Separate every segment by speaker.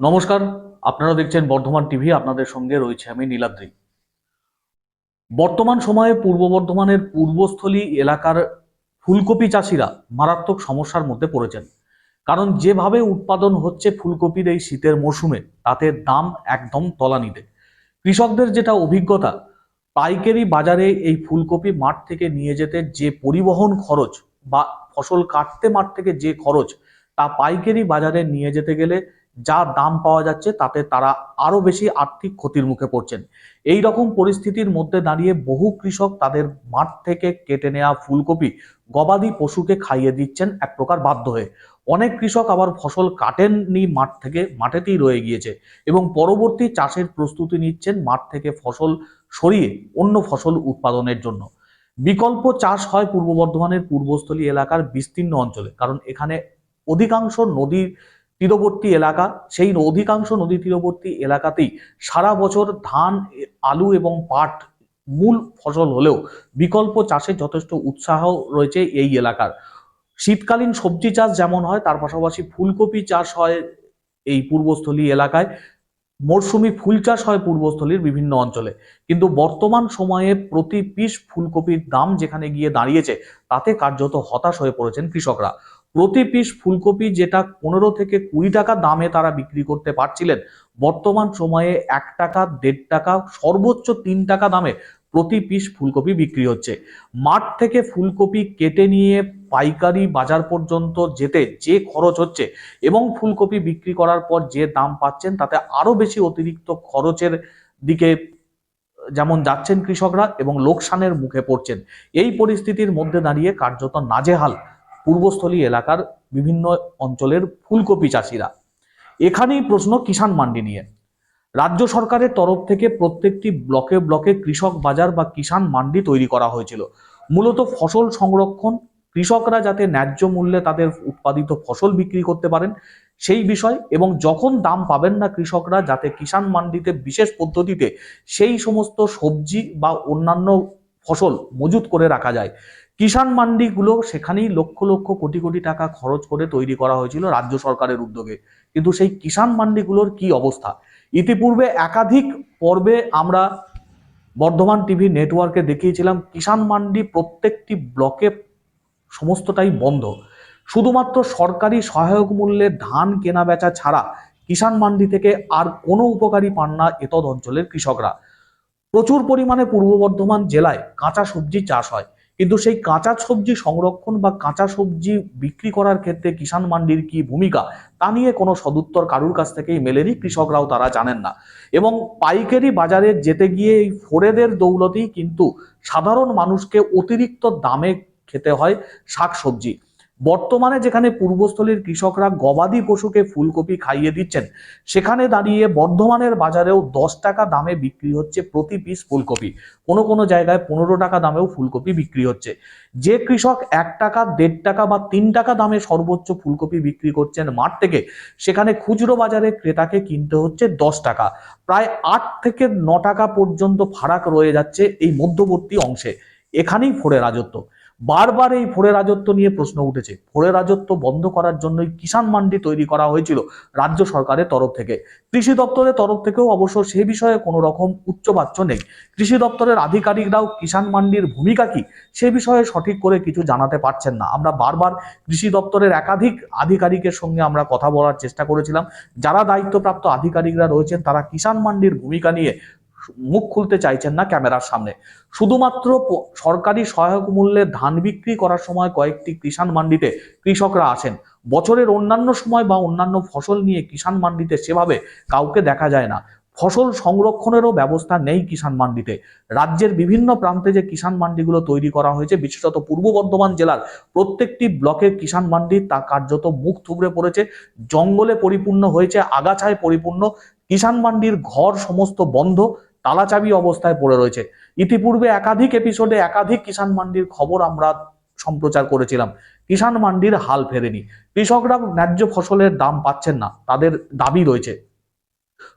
Speaker 1: নমস্কার, আপনারা দেখছেন বর্ধমান টিভি, আপনাদের সঙ্গে রয়েছে আমি নীলাদ্রি। বর্তমান সময়ে পূর্ব বর্ধমানের পূর্বস্থলী এলাকার ফুলকপি চাষিরা মারাত্মক সমস্যার মধ্যে পড়েছেন। কারণ যেভাবে উৎপাদন হচ্ছে ফুলকপির এই শীতের মরশুমে, তাতে দাম একদম তলানিতে। কৃষকদের যেটা অভিজ্ঞতা, পাইকারি বাজারে এই ফুলকপি মাঠ থেকে নিয়ে যেতে যে পরিবহন খরচ বা ফসল কাটতে মাঠ থেকে যে খরচ, তা পাইকারি বাজারে নিয়ে যেতে গেলে যা দাম পাওয়া যাচ্ছে তাতে তারা আরও বেশি আর্থিক ক্ষতির মুখে পড়ছেন। এই রকম পরিস্থিতির মধ্যে দাঁড়িয়ে বহু কৃষক তাদের মাঠ থেকে কেটে নেওয়া ফুলকপি গবাদি পশুকে খাইয়ে দিচ্ছেন এক প্রকার বাধ্য হয়ে। অনেক কৃষক আবার ফসল কাটেননি মাঠ থেকে, মাঠেতেই রয়ে গিয়েছে এবং পরবর্তী চাষের প্রস্তুতি নিচ্ছেন মাঠ থেকে ফসল সরিয়ে অন্য ফসল উৎপাদনের জন্য। বিকল্প চাষ হয় পূর্ব বর্ধমানের পূর্বস্থলী এলাকার বিস্তীর্ণ অঞ্চলে, কারণ এখানে অধিকাংশ নদীর তীরবর্তী এলাকা, সেই অধিকাংশ নদী তীরবর্তী এলাকাতেই সারা বছর ধান, আলু এবং পাট মূল ফসল হলেও বিকল্প চাষে যথেষ্ট উৎসাহ রয়েছে এই এলাকার। শীতকালীন সবজি চাষ যেমন হয়, তার পাশাপাশি ফুলকপি চাষ হয় এই পূর্বস্থলী এলাকায়। মরশুমি ফুল চাষ হয় পূর্বস্থলীর বিভিন্ন অঞ্চলে। কিন্তু বর্তমান সময়ে প্রতি পিস ফুলকপির দাম যেখানে গিয়ে দাঁড়িয়েছে, তাতে কার্যত হতাশ হয়ে পড়েছেন কৃষকরা। প্রতি পিস ফুলকপি যেটা পনেরো থেকে কুড়ি টাকা দামে তারা বিক্রি করতে পারছিলেন, বর্তমান সময়ে এক টাকা, দেড় টাকা, সর্বোচ্চ তিন টাকা দামে প্রতি পিস ফুলকপি বিক্রি হচ্ছে। মাঠ থেকে ফুলকপি কেটে নিয়ে পাইকারি বাজার পর্যন্ত যেতে যে খরচ হচ্ছে এবং ফুলকপি বিক্রি করার পর যে দাম পাচ্ছেন, তাতে আরও বেশি অতিরিক্ত খরচের দিকে যেমন যাচ্ছেন কৃষকরা এবং লোকসানের মুখে পড়ছেন। এই পরিস্থিতির মধ্যে দাঁড়িয়ে কার্যত নাজেহাল পূর্বস্থলী এলাকার বিভিন্ন অঞ্চলের ফুলকপি চাষিরা। এখানেই প্রশ্ন কিষাণ মান্ডি নিয়ে। রাজ্য সরকারের তরফ থেকে প্রত্যেকটি ব্লকে ব্লকে কৃষক বাজার বা কিষাণ মান্ডি তৈরি করা হয়েছিল। মূলত ফসল সংরক্ষণ, কৃষকরা যাতে ন্যায্য মূল্যে তাদের উৎপাদিত ফসল বিক্রি করতে পারেন, সেই বিষয় এবং যখন দাম পাবেন না কৃষকরা যাতে কিষাণ মান্ডিতে বিশেষ পদ্ধতিতে সেই সমস্ত সবজি বা অন্যান্য ফসল মজুত করে রাখা যায় কিষাণ মান্ডিগুলো সেখানেই লক্ষ লক্ষ কোটি কোটি টাকা খরচ করে তৈরি করা হয়েছিল রাজ্য সরকারের উদ্যোগে। কিন্তু সেই কিষাণ মান্ডিগুলোর কি অবস্থা? ইতিপূর্বে একাধিক পর্বে আমরা বর্ধমান টিভি নেটওয়ার্কে দেখিয়েছিলাম, কিষাণ মান্ডি প্রত্যেকটি ব্লকে সমস্তটাই বন্ধ। শুধুমাত্র সরকারি সহায়ক মূল্যে ধান কেনা বেচা ছাড়া কিষাণ মান্ডি থেকে আর কোনো উপকারী পান না এতদ অঞ্চলের কৃষকরা। প্রচুর পরিমাণে পূর্ব বর্ধমান জেলায় কাঁচা সবজি চাষ হয়। কিন্তু সেই কাঁচা সবজি সংরক্ষণ বা কাঁচা সবজি বিক্রি করার ক্ষেত্রে কিষাণ মান্ডির কি ভূমিকা? তা নিয়ে কোনো সদুত্তর কারুর কাছ থেকেই মেলেনি কৃষকরাও, তারা জানেন না। এবং পাইকারি বাজারে যেতে গিয়ে এই ফোরেদের দৌলতেই কিন্তু সাধারণ মানুষকে অতিরিক্ত দামে খেতে হয় শাক সবজি বর্তমানে যেখানে পূর্বস্থলীর কৃষকরা গবাদি পশুকে ফুলকপি খাইয়ে দিচ্ছেন, সেখানে দাঁড়িয়ে বর্ধমানের বাজারেও দশ টাকা দামে বিক্রি হচ্ছে প্রতি পিস ফুলকপি। কোনো কোনো জায়গায় পনেরো টাকা দামেও ফুলকপি বিক্রি হচ্ছে। যে কৃষক এক টাকা, দেড় টাকা বা তিন টাকা দামে সর্বোচ্চ ফুলকপি বিক্রি করছেন মাঠ থেকে, সেখানে খুচরো বাজারে ক্রেতাকে কিনতে হচ্ছে দশ টাকা। প্রায় আট থেকে ন টাকা পর্যন্ত ফারাক রয়ে যাচ্ছে এই মধ্যবর্তী অংশে। এখানেই ফোরে রাজত্ব। বারবার এই ফোরে রাজত্ব নিয়ে প্রশ্ন উঠেছে। ফোরে রাজত্ব বন্ধ করার জন্যই কিষাণ মান্ডি তৈরি করা হয়েছিল রাজ্য সরকারের তরফ থেকে। কৃষি দপ্তরের তরফ থেকেও অবশ্য সে বিষয়ে কোনো রকম উচ্চবাচ্য নেই। কৃষি দপ্তরের আধিকারিকরাও কিষাণ মান্ডির ভূমিকা কি সে বিষয়ে সঠিক করে কিছু জানাতে পারছেন না। আমরা বারবার কৃষি দপ্তরের একাধিক আধিকারিকের সঙ্গে আমরা কথা বলার চেষ্টা করেছিলাম। যারা দায়িত্বপ্রাপ্ত আধিকারিকরা রয়েছেন, তারা কিষাণ মান্ডির ভূমিকা নিয়ে মুখ খুলতে চাইছেন না ক্যামেরার সামনে। শুধুমাত্র সরকারি সহায়ক মূল্যে ধান বিক্রি করার সময় কয়েকটি কিষাণ মান্ডিতে কৃষকরা আসেন। বছরের অন্যান্য সময় বা অন্যান্য ফসল নিয়ে কিষাণ মান্ডিতে সেভাবে কাউকে দেখা যায় না। ফসল সংরক্ষণেরও ব্যবস্থা নেই কিষাণ মান্ডিতে রাজ্যের বিভিন্ন প্রান্তে যে কিষাণ মান্ডিগুলো তৈরি করা হয়েছে, বিশেষত পূর্ব বর্ধমান জেলার প্রত্যেকটি ব্লকের কিষাণ মান্ডি তা কার্যত মুখ থুবড়ে পড়েছে, জঙ্গলে পরিপূর্ণ হয়েছে, আগাছায় পরিপূর্ণ। কিষাণ মান্ডির ঘর সমস্ত বন্ধ তালাচাবি অবস্থায় পড়ে রয়েছে। ইতিপূর্বে একাধিক এপিসোডে একাধিক কিষাণ মান্ডির খবর আমরা সম্প্রচার করেছিলাম। কিষাণ মান্ডির হাল ফেরেনি। কৃষকরা ন্যায্য ফসলের দাম পাচ্ছেন না। তাদের দাবি রয়েছে।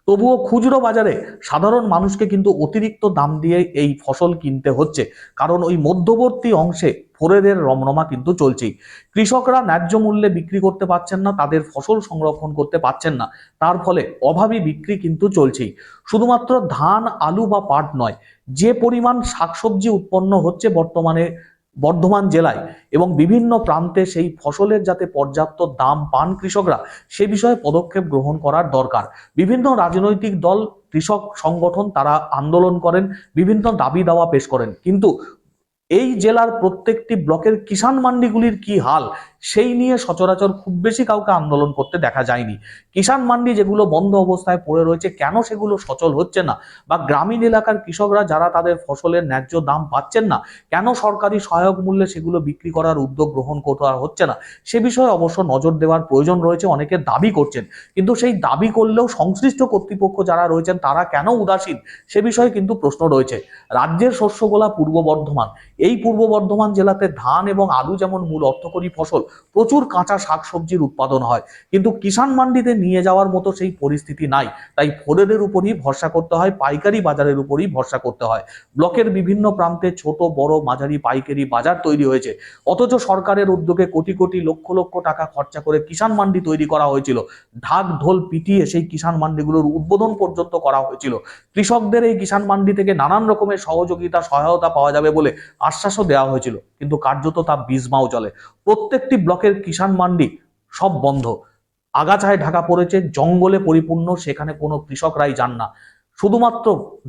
Speaker 1: তবুও খুচরো বাজারে সাধারণ মানুষকে কিন্তু অতিরিক্ত দাম দিয়ে এই ফসল কিনতে হচ্ছে। কারণ ওই মধ্যবর্তী অংশে ফোরেদের রমরমা কিন্তু চলছেই। কৃষকরা ন্যায্য মূল্যে বিক্রি করতে পারছেন না, তাদের ফসল সংরক্ষণ করতে পারছেন না। তার ফলে অভাবী বিক্রি কিন্তু চলছেই। শুধুমাত্র ধান, আলু বা পাট নয়, যে পরিমাণ শাকসবজি উৎপন্ন হচ্ছে বর্তমানে বর্ধমান জেলায় এবং বিভিন্ন প্রান্তে সেই ফসলের যাতে পর্যাপ্ত দাম পান কৃষকরা, সে বিষয়ে পদক্ষেপ গ্রহণ করার দরকার। বিভিন্ন রাজনৈতিক দল, কৃষক সংগঠন তারা আন্দোলন করেন, বিভিন্ন দাবি দাওয়া পেশ করেন। কিন্তু এই জেলার প্রত্যেকটি ব্লকের কিষাণ মান্ডিগুলির কি হাল? সেই নিয়ে সচরাচর খুব বেশি কাউকে আন্দোলন করতে দেখা যায়নি। কিষাণ মান্ডি যেগুলো বন্ধ অবস্থায় পড়ে রয়েছে, কেন সেগুলো সচল হচ্ছে না? বা গ্রামীণ এলাকার কৃষকরা যারা তাদের ফসলের ন্যায্য দাম পাচ্ছেন না, কেন সরকারি সহায়ক মূল্যে সেগুলো বিক্রি করার উদ্যোগ গ্রহণ করা হচ্ছে না? সে বিষয়ে অবশ্য নজর দেওয়ার প্রয়োজন রয়েছে, অনেকে দাবি করছেন। কিন্তু সেই দাবি করলেও সংশ্লিষ্ট কর্তৃপক্ষ যারা রয়েছেন তারা কেন উদাসীন? সে বিষয়ে কিন্তু প্রশ্ন রয়েছে। রাজ্যের শস্যগোলা পূর্ব বর্ধমান। এই পূর্ব বর্ধমান জেলাতে ধান এবং আলু যেমন মূল অর্থকরী ফসল, প্রচুর কাঁচা শাকসবজির উৎপাদন হয়। কিন্তু কিষাণ মান্ডিতে নিয়ে যাওয়ার মতো সেই পরিস্থিতি নাই। তাই ফোরেদের উপরই ভরসা করতে হয়, পাইকারি বাজারের উপরই ভরসা করতে হয়। ব্লকের বিভিন্ন প্রান্তে ছোট, বড়, মাঝারি পাইকারি বাজার তৈরি হয়েছে। অথচ সরকারের উদ্যোগে কোটি কোটি লক্ষ লক্ষ টাকা খরচা করে কিষাণ মান্ডি তৈরি করা হয়েছিল। ঢাক ঢোল পিটিয়ে সেই কিষাণ মান্ডিগুলোর উদ্বোধন পর্যন্ত করা হয়েছিল। কৃষকদের এই কিষাণ মান্ডি থেকে নানান রকমের সহযোগিতা, সহায়তা পাওয়া যাবে বলে আশ্বাসও দেওয়া হয়েছিল, কিন্তু কার্যত তা বিজমাও চলে। প্রত্যেকটি ব্লকের কিষাণ মান্ডি সব বন্ধ। আগাছায় ঢাকা পড়েছে, জঙ্গলে পরিপূর্ণ, সেখানে কোনো কৃষকরাই যান না। শুধুমাত্র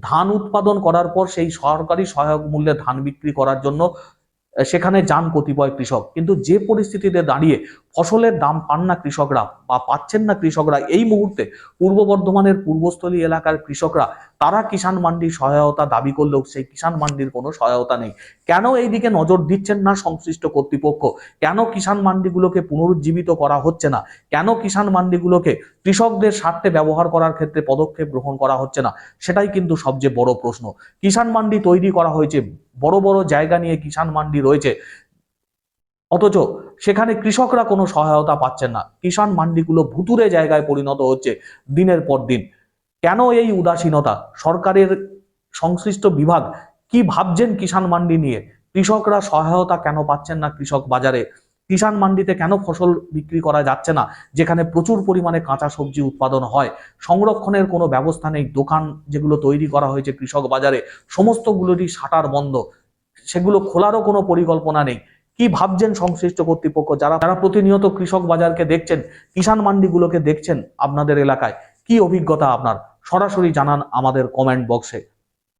Speaker 1: ধান উৎপাদন করার পর সেই সরকারি সহায়ক মূল্যে ধান বিক্রি করার জন্য সেখানে যান কতিপয় কৃষক। কিন্তু যে পরিস্থিতিতে দাঁড়িয়ে ফসলের দাম পান না কৃষকরা বা পাচ্ছেন না কৃষকরা, এই মুহূর্তে পূর্ব বর্ধমানের পূর্বস্থলী এলাকার কৃষকরা, তারা কিষাণ মান্ডির সহায়তা দাবি করলেও সেই কিষাণ মান্ডির কোনো সহায়তা নেই। কেন এই দিকে নজর দিচ্ছেন না সংশ্লিষ্ট কর্তৃপক্ষ? কেন কিষাণ মান্ডিগুলোকে পুনরুজ্জীবিত করা হচ্ছে না? কেন কিষাণ মান্ডিগুলোকে কৃষকদের স্বার্থে ব্যবহার করার ক্ষেত্রে পদক্ষেপ গ্রহণ করা হচ্ছে না? সেটাই কিন্তু সবচেয়ে বড় প্রশ্ন। কিষাণ মান্ডি তৈরি করা হয়েছে বড় বড় জায়গা নিয়ে কিষাণ মান্ডি রয়েছে। অথচ সেখানে কৃষকরা কোনো সহায়তা পাচ্ছেন না। কিষাণ মান্ডিগুলো ভুতুরে জায়গায় পরিণত হচ্ছে দিনের পর দিন। কেন এই উদাসীনতা? সরকারের সংশ্লিষ্ট বিভাগ কি ভাবছেন কিষাণ মান্ডি নিয়ে? কৃষকরা সহায়তা কেন পাচ্ছেন না কৃষক বাজারে? কিষাণ মান্ডিতে কেন ফসল বিক্রি করা যাচ্ছে না? যেখানে প্রচুর পরিমাণে কাঁচা সবজি উৎপাদন হয়। সংরক্ষণের কোনো ব্যবস্থা নেই। দোকান যেগুলো তৈরি করা হয়েছে কৃষক বাজারে, সমস্তগুলোরই শাটার বন্ধ। সেগুলো খোলারও কোনো পরিকল্পনা নেই। কি ভাবছেন সংশ্লিষ্ট কর্তৃপক্ষ? যারা যারা প্রতিনিয়ত কৃষক বাজারকে দেখছেন, কিষাণ মান্ডিগুলোকে দেখছেন আপনাদের এলাকায়, কি অভিজ্ঞতা আপনার? সরাসরি জানান আমাদের কমেন্ট বক্সে